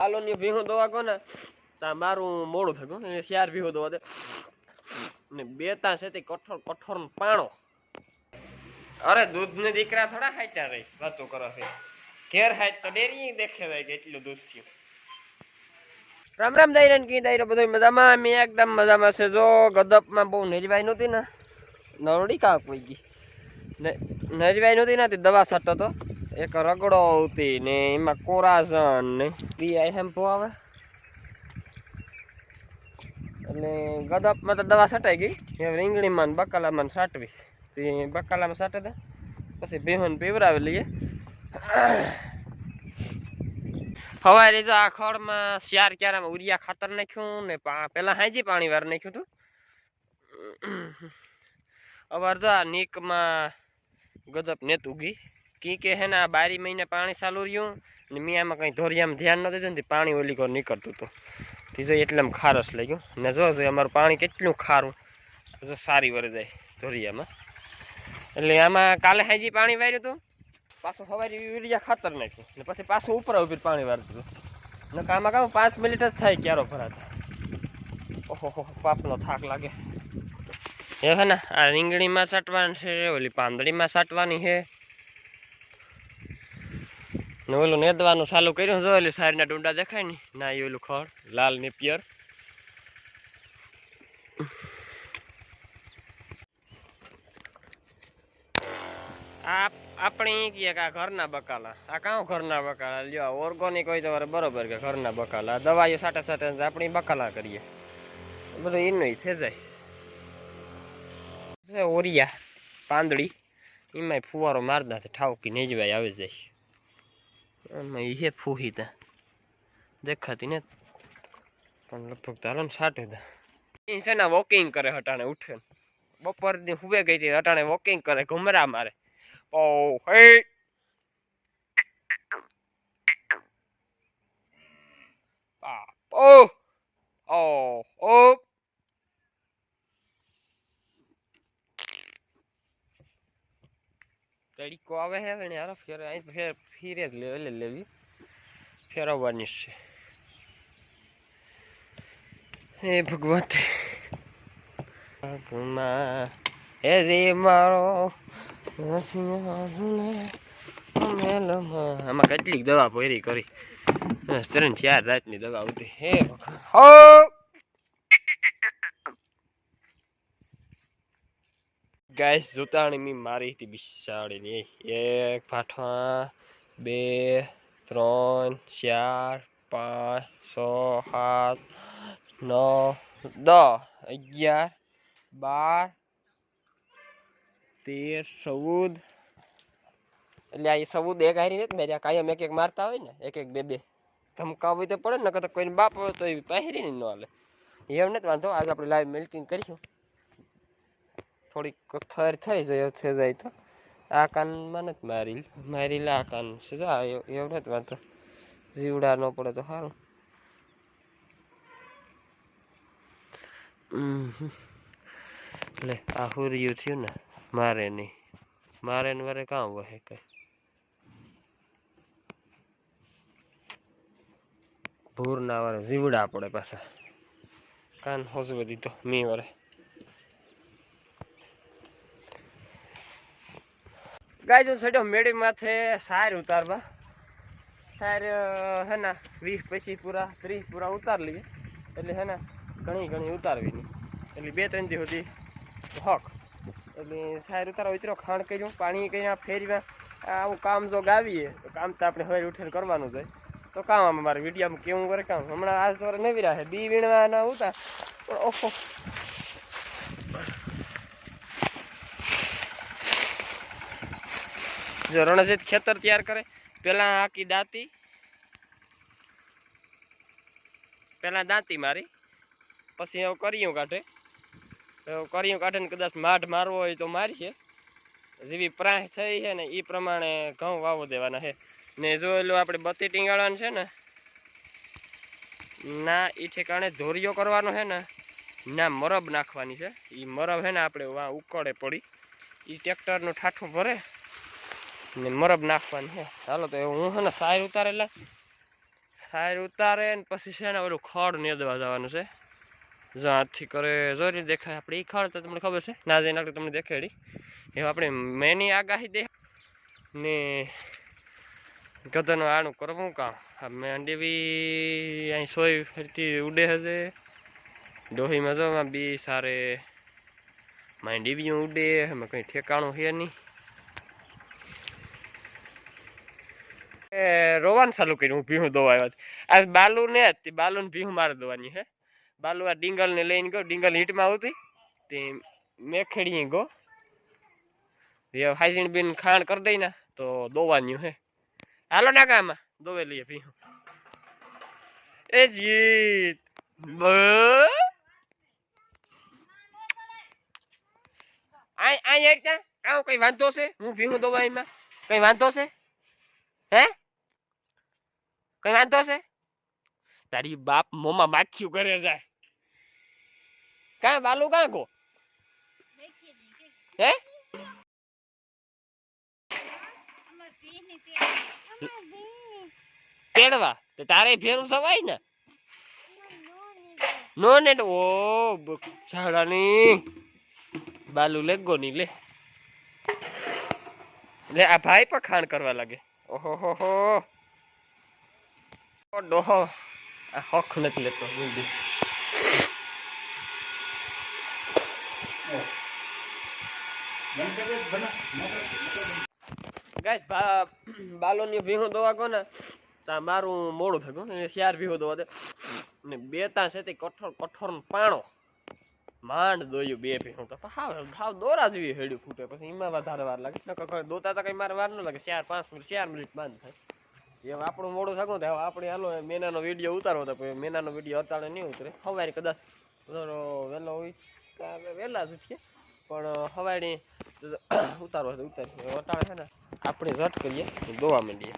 હાલોની ભીહો દવા કોને? તા મારું મોડું થયું એને ચાર ભીહો દવા દે. ને બે તા છે તે કઠોર કઠોર પાણો. અરે દૂધ ને દીકરા થોડા હાચા રહી, વાતો કરો છે. ઘેર હાચ તો ડેરી દેખે જાય કે એટલું દૂધ થયું. રામ રામ દાયરન કી દાયરો બધો મજામાં? મેં એકદમ મજામાં છે. જો, ગદપમાં બહુ નરીવાઈ નહોતી ને. નરડી કાક કોઈ ગઈ. ને નરીવાઈ નહોતી ને તે દવા છાંટતો તો. એક રગડો હતી ને એમાં કોરાઝન ને બી આઈ હેમ્પો આવે. અને ગદપમાં તો દવા છટાઈ ગઈ. હવે રીંગણીમાં બકાલામાં છાંટવી. તે બકાલામાં છાંટે દે. પછી બેહન પીવરાવી લઈએ. હવારે તો આ ખડમાં શિયાર ક્યારામાં ઉરિયા ખાતર નાખ્યું ને પેલા હાજી પાણી વાર નાખ્યું હતું. અવાર તો આ નીકમાં ગજબ નેત ઉગી. કી કે હે ને આ બારી મહિને પાણી ચાલુ રહ્યું ને મેં આમાં કંઈ ધોરિયામાં ધ્યાન ન દીધું ને પાણી ઓલી કોર નીકળતું હતું. તે જો આમ ખારસ લઈ ગયું ને જો જો અમારું પાણી કેટલું ખારું. જો સારી વરે જાય ધોરિયામાં. એટલે આમાં કાલે હાજી પાણી વાર્યું હતું પાછું સવારે યુરિયા ખાતર નાખ્યું. ને પછી પાછું ઉપર ઊભી પાણી વાળતું હતું. ને આમાં કામ પાંચ મિનિટ જ થાય ક્યારો ભરાતા. ઓહો પાપનો થાક લાગે. એ હે ને, આ રીંગણીમાં સાટવાની છે, ઓલી પાંદડીમાં સાટવાની છે. ને ઓલું નેદવાનું ચાલુ કર્યું જો ઓલી સારીના ડુંડા દેખાય ને, ના એ ઓલું ખડ, લાલ નેપિયર આપણી કે આ ઘરના બકાલા. આ કાં ઘરના બકાલા? લ્યો ઓર્ગોનિક હોય તો બરોબર કે ઘરના બકાલા. દવાઈઓ સાથે સાથે આપણી બકાલા કરીએ. બધું એનું છે જાય ઓરિયા, પાંદડી એમાંય ફુવારો મારતા ઠાવકી નેજવાય આવી જાય. એમાં એ ફૂહી તા દેખાતી ને. પણ લગભગ ચાલો ને સાટે તા એ છે ને વોકિંગ કરે હટાણે ઉઠે બપોર દી હુવે ગઈ હતી હટાણે વોકિંગ કરે, ઘુમરા મારે. ઓ હે આ ઓ ઓ ઓ તડીકો આવે છે ને યાર ફેર અહીં ફેર ફીરે જ લેવી લેવી. ફેરવવાની છે. હે ભગવત હે જે મારો આમાં કેટલીક દવા ભરી કરી. ત્રણ ચાર જાતની દવા ઉતરી હે ભગવાન. ગાઈસ જોતાણી મી મારી હતી બિસાડીની એક પાઠવા બે, ત્રણ, ચાર, પાંચ, છ, સાત, નવ, દસ, અગિયાર, બાર, તેર, ચૌદ. એટલે આ ચૌદ એક હારી નથી મેં કાયમ એક એક મારતા હોય ને એક એક બે બે. ધમકાવવી તો પડે ને કદાચ કોઈને બાપ હોય તો એ પહેરી ન હાલે. એમ નથી, વાંધો, આજે આપણે લાઈવ મિલ્કિંગ કરીશું. થોડીક થર થઈ જાય થઈ જાય તો. આ કાનમાં નથી મારી મારી લે આ કાન. છે જા એવું નથી વાંધો. જીવડા ન પડે તો સારું લે, આ હુર્યું થયું ને, મારે નહીં. મારે ને વરે કાં વહે કઈ? ભૂર ના વારે, જીવડા પડે પાછા. કાન હોજ બધી તો, મી વરે. ગાય જો સડ્યો મેળી માથે સાર ઉતારવા. સાર હે ને વીસ પછી પૂરા, ત્રીસ પૂરા ઉતાર લઈએ. એટલે હે ને ઘણી ઘણી ઉતારવી એટલે બે ત્રણ દી સુધી હક. એટલે સાર ઉતારવા ઉતરો ખાણ કર્યું, પાણી કર્યા ફેરવ્યા. આવું કામ જો ગાવીએ, તો કામ તો આપણે હવે ઉઠીને કરવાનું જ તો કામ આમ મારે વિડીયામાં કેવું કરે કામ? હમણાં આજ તો નવી રાખે બી વીણવાના ઉતાર પણ ઓહો. રણજીત ખેતર તૈયાર કરે. પેલા આખી દાંતી. પેલા દાંતી મારી. પછી એવું કર્યું કાઢે. એવું કર્યું કાઢે ને કદાચ માઢ મારવો હોય તો મારી છે. જેવી પ્રાહ થઈ છે ને એ પ્રમાણે ઘઉં વાવો દેવાના છે. ને જો એલું આપણે બત્તી ટીંગાળવાનું છે ને, ના એ ઠેકાણે ધોરિયો કરવાનો છે ને, ના મરબ નાખવાની છે. એ મરબ છે ને આપણે ઉકળે પડી. એ ટ્રેક્ટરનું ઠાઠું ભરે. ને મરબ નાખવાની હે. ચાલો તો હું છે ને સાયર ઉતારે એટલે સાયર ઉતારે ને પછી છે ને ઓલું ખડ નેદવા જવાનું છે. જો કરે જોરી દેખાય આપણે એ ખડ, તો તમને ખબર છે? ના જઈને આપણે તમને દેખાડી. એ આપણે મેની આગાહી દે. ને ગધનું આનું કરવું કામ. આ મેંડી બી અહીં સોય ફરતી ઉડે હશે. ડોહીમાં જો બી સારે માંડી બી ઉડે. એમાં કંઈ ઠેકાણું છે નહીં. રોવાનું ચાલુ કર્યું હું ભીહું દોવાયો આ બાલુ ને હતી બાલુ ને ભીહું મારે દોવાની હે. બાલુ આ ડીંગલ ને લઈને ગયો, ડીંગલ હીટમાં આવતી. તે મેખડી ગયો. એ હાઈસીન બીન ખાણ કરી દઈ ને તો દોવાની હે. હાલો ના કામાં દોવે લઈએ ભીહું. એ જીત. આ હેડતા કઈ વાંધો છે હું ભીહું દોવાઈમાં કઈ વાંધો છે હે? કઈ વાંધો છે? તારી બાપ મોમાં માખ્યું કરે જાય કાં બાલુ કાં કો? હે? તેડવા? તો તારે ફેરું સવાય ને? નો ને ઓ ઝાડાની. બાલુ લે, ગોની લે. લે, આ ભાઈ પણ ખાણ કરવા લાગે. ઓહો, હો હો. ડોહો દવા કો ને તા મારું મોડું થયું એને ચાર ભીહું દોવા દે ને બે તા છે તે કઠોર કઠોર પાણો માંડ દોયું બે ભીહું તો હાવ હાવ દોરા જેવી હેડ્યું ફૂટે પછી એમાં વધારે વાર લાગે દોતા કઈ મારે વાર ન લાગે ચાર પાંચ મિનિટ ચાર મિનિટ બંધ થાય એમ આપણું મોડું થાકું તો આપણે હાલો મેનાનો વીડિયો ઉતારવો તો મેનાનો વીડિયો અત્યારે નહીં ઉતરે. સવારે કદાચ વહેલો હોય વહેલા જ ઉઠીએ. પણ સવારે ઉતારવો તો ઉતારીએ અટાણે છે ને, આપણે ઝટ કરીએ દોવા માંડીએ.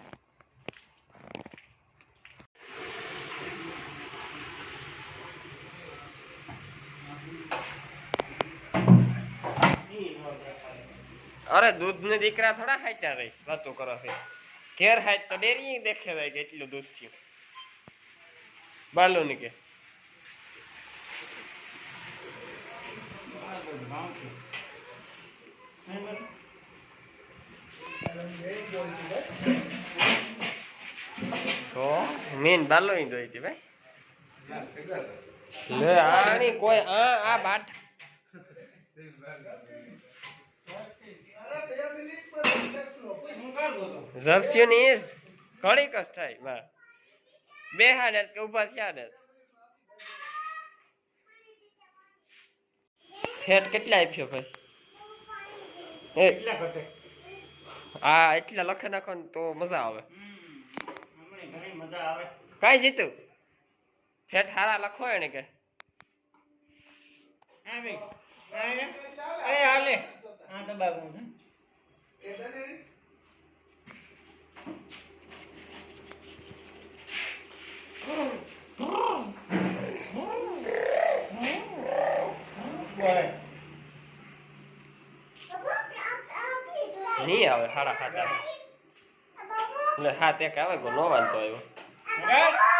અરે દૂધ ને દીકરા થોડા ખાઈતા રહી, વાતો કરો છે. ઘેર હાય તો ડેરી દેખે જાય કે એટલું દૂધ થયું. બાલો ની કે. તો મેન બાલો ઈ જોઈ હતી ભાઈ. લે આની કોઈ આ આ બાટ. જર્સીઓ ની ઇસ કસ થાય. બા બે હાડે કે ઊભા થયા ને. ફેટ કેટલા આપ્યો ભાઈ? હા, એટલા લખે નાખો ને તો મજા આવે. કઈ જીતું? ફેટ હારા લખો એને કે. નહીં આવે હારા ખાતા એટલે હાથ એક આવે ગો નો વાંધો આવ્યો